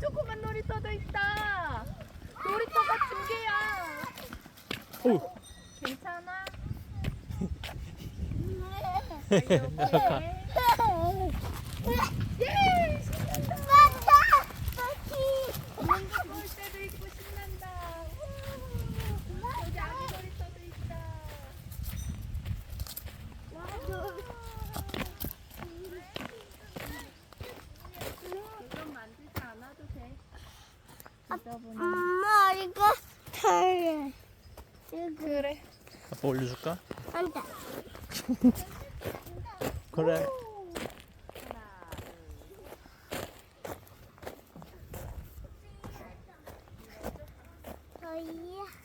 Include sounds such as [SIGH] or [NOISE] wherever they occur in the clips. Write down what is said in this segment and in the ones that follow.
조그만 놀이터도 있다. 놀이터가 두 개야. 오. 괜찮아? 예, 신난다. 뭔가 볼 때도 있고 신난다. 우와, 여기 아기 놀이터도 있다. 그럼 만들지 않아도 돼. 잊어보니. 엄마 이거 털래. 그래. 아빠 올려줄까? 안돼. [LAUGHS] 그래.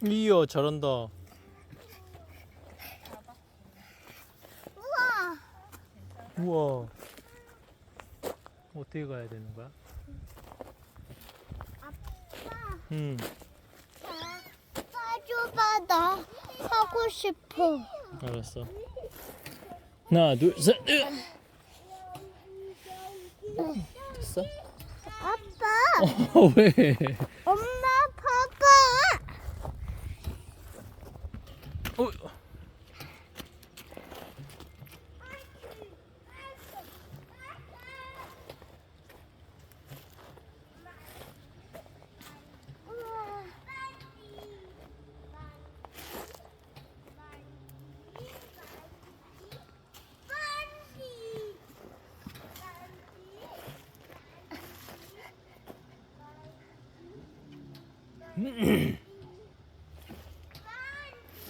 이야 잘한다. 우와. 우와. 어떻게 가야 되는 거야? 아빠. 음. 빠져봐 나 하고 싶어. 알았어. 하나 둘 셋. 으. 됐어? 아빠. 어 [LAUGHS] 왜? 엄마 봐봐. 어.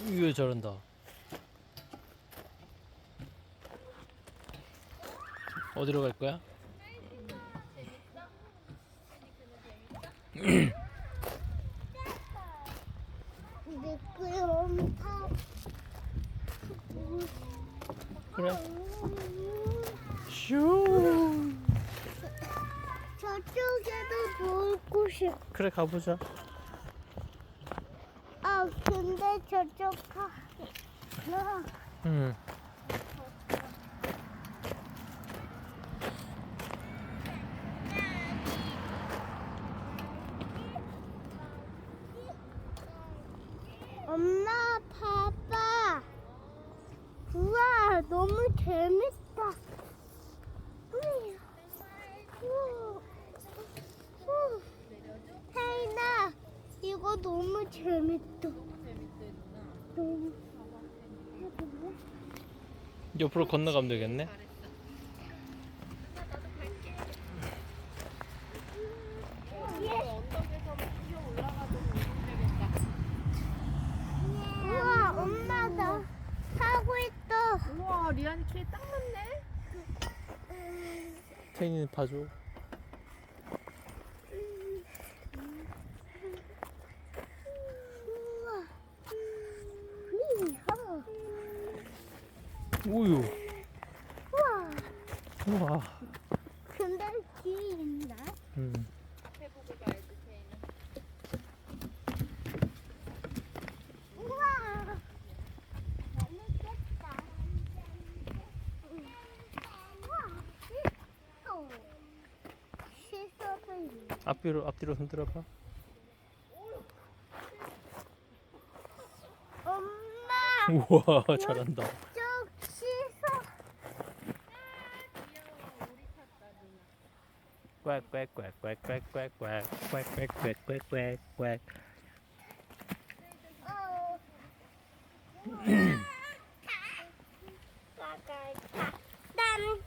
이거 잘한다. 어디로 갈 거야? 미끄럼 타. 그래. 슈. 저쪽에도 놀고 싶어. 그래 가보자. 아 근데 저쪽 가. 나 응. 엄마 봐봐. 우와 너무 재밌다. 혜인아 이거 너무 재밌다. 옆으로 건너가면 되겠네. 우와 엄마 나 하고 있어. 우와, 리안이 키에 딱 맞네. 태인이는 봐줘. 우와. 위하. 우유. 우와. 우와. 근데 뒤에 있나? 음. 앞에 보고 가야지, 태희는. 우와. 재밌겠다. 우와. 어. 시소도 있네. 앞뒤로 앞뒤로 흔들어 봐. 엄마. 우와 잘한다. 쪽 시소. 꽥꽥꽥꽥꽥꽥꽥꽥꽥꽥꽥꽥. 어. 땀땀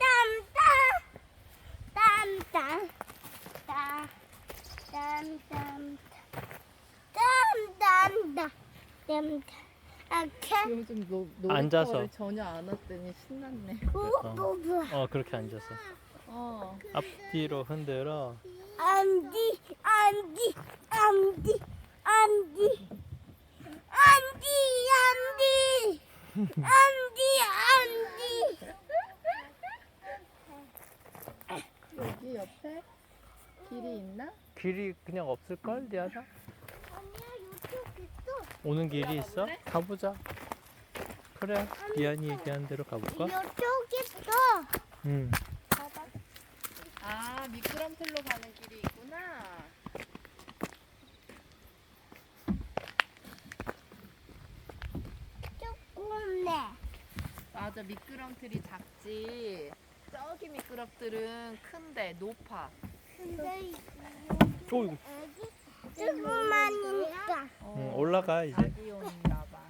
아케 요즘 노, 앉아서. 놀이터를 전혀 안 왔더니 신났네. 어 그렇게 앉아서 어. 앞뒤로 흔들어. 안디 안디 안디 안디 안디 안디 안디 안디 여기 옆에 길이 있나? 길이 그냥 없을 걸 리아나? 아니야 이쪽 있어 오는 길이 있어? 가보자. 그래 리안이 얘기한 대로 가볼까? 이쪽 있어 응. 아, 미끄럼틀로 가는 길이 있구나. 조금네. 맞아, 미끄럼틀이 작지. 저기 미끄럼틀은 큰데 높아. 근데 어, 이거 어, 애기 조금만이니까. 응, 올라가 이제. 아기용인가 봐.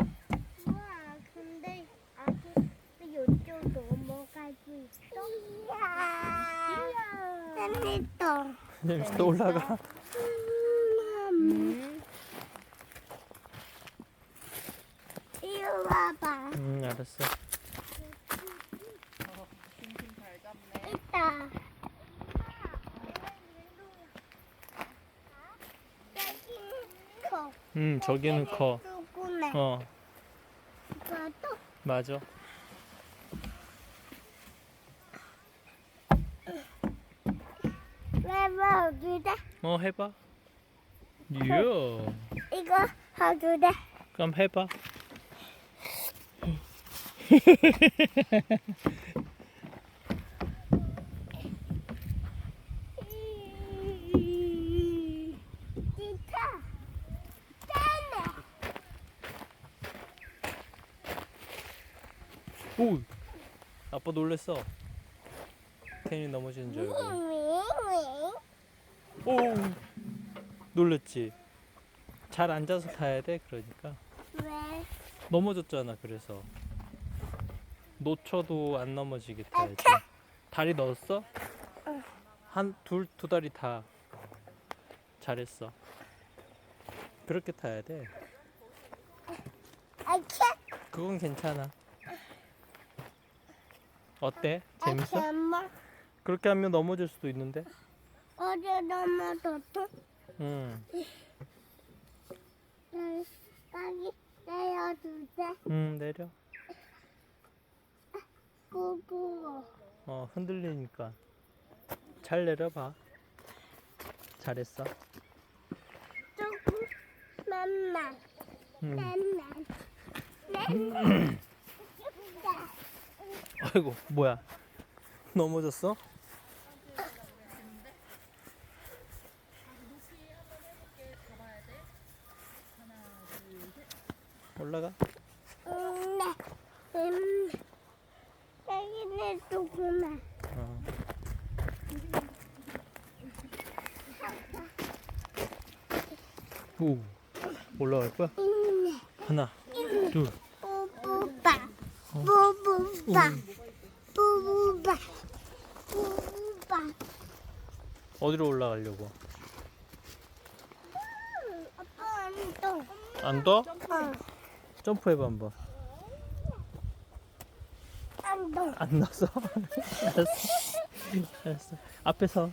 와, 근데 아기 요쪽 너무 있어? 이야. 재밌다. 재밌어 올라가. 음, 이리 와봐. 응, 알았어. 어. 있다. 여기는 커. 응, 저기는 커. 조그매. 어, 맞아. 왜 먹으래? 어, 해봐. 이야. 이거 하주래. 그럼 해봐. 오, 아빠 놀랬어. 괜히 넘어지는 줄 알고. 오, 놀랬지. 잘 앉아서 타야 돼. 그러니까 왜? 넘어졌잖아. 그래서 놓쳐도 안 넘어지게 타야지. 다리 넣었어? 한둘두 다리 다. 잘했어. 그렇게 타야 돼. 아차. 그건 괜찮아. 어때? 재밌어? 엄마. 그렇게 하면 넘어질 수도 있는데. 어제 넘어졌어? 응. 네, 여기 내려주세. 응, 내려. 무거워. 어, 흔들리니까. 잘 내려봐. 잘했어. 조금 만만. 응. 맨날. [CLEARS THROAT] 맨날. 아이고, 뭐야? 넘어졌어? 올라가. 음, 네. 음, 여기는 조금만. 어. 오, 올라갈 거야? 음. 하나, 둘, 뽀뽀빠. 뽀뽀빠. 뽀뽀빠. 뽀뽀빠. 어디로 올라가려고? 음, 아빠 안 떠. 안? 어, 점프해봐 한번. 안 넣었어? [LAUGHS] 알았어. 알았어. 앞에서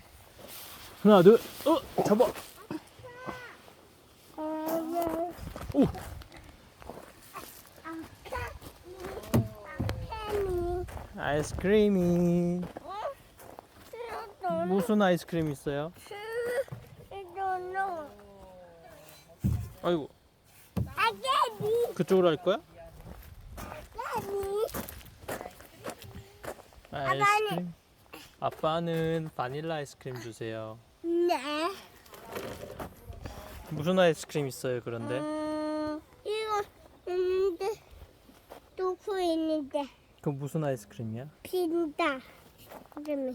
하나, 둘, 어, 잡아. 오. 아이스크림이. 무슨 아이스크림 있어요? 아이고. 그쪽으로 할 거야? 아이스크림. 아빠는 바닐라 아이스크림 주세요. 네. 무슨 아이스크림 있어요, 그런데? 음, 이거 있는데 놓고 있는데 그 무슨 아이스크림이야? 빈다. 이름이.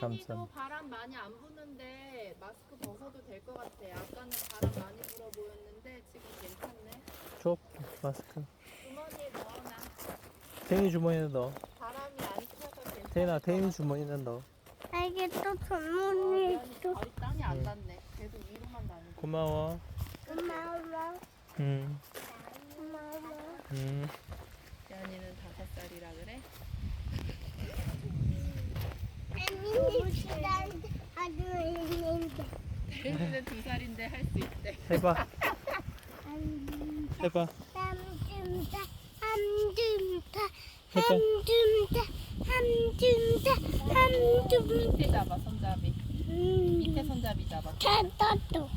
감사합니다. 바람 많이 안 부는데 마스크 벗어도 될 것 같아. 아까는 바람 많이 불어 보였는데 지금 괜찮네. 줘, 마스크. 주머니에 넣어놔. 태인이 주머니에 넣어. 바람이 안 차서 괜찮아. 태인아, 태인이 주머니에 넣어. 아, 이게 또 전문이 또 거의 땅이 안 응. 닿네. 계속 위로만 닿는. 고마워. 고마워. 음, 고마워. 음. 연이는 다섯 살이라 그래? 두 살인데 할 수 있대. 해봐, 안 해봐. 땀준다, 함준다, 해봐. 함준다. 밑에 잡아 손잡이. 음, 밑에 손잡이 잡아. 찾았어.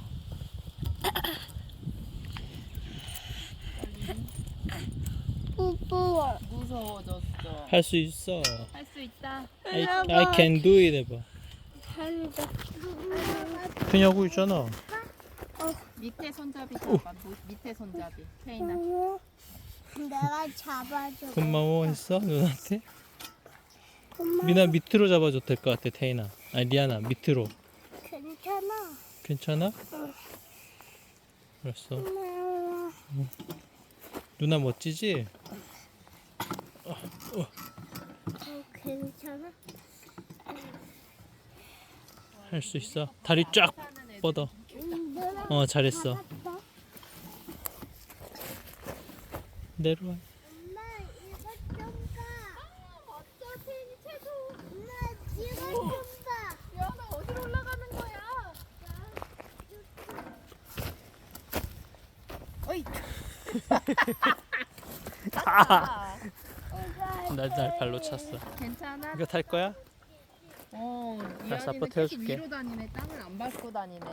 무서워. 무서워졌어. 할 수 있어. 할 수 있다. I, I can do it 해봐. 한다. 그냥 하고 있잖아. 밑에 손잡이 잡아. 무- 밑에 손잡이. 혜인아. 내가 잡아줘. 고마워 했어 누나한테? 엄마 미나 밑으로 잡아줘도 될 것 같아 태인아. 아니 리안아 밑으로. 괜찮아. 괜찮아? 알았어. 엄마, 누나 멋지지? 어, 괜찮아. 할 수 있어. 다리 쫙 뻗어. 어 잘했어. 내려와. 엄마 이거 좀 봐. 멋져 태인이 최고. 엄마 이거 좀 봐. 리안아 어디로 올라가는 거야? 어이. 아, 나날 발로 찼어. 괜찮아? 이거 탈 거야? 어, 자, 리안이는 사포 계속 태워줄게. 위로 다니네. 땅을 안 밟고 다니네.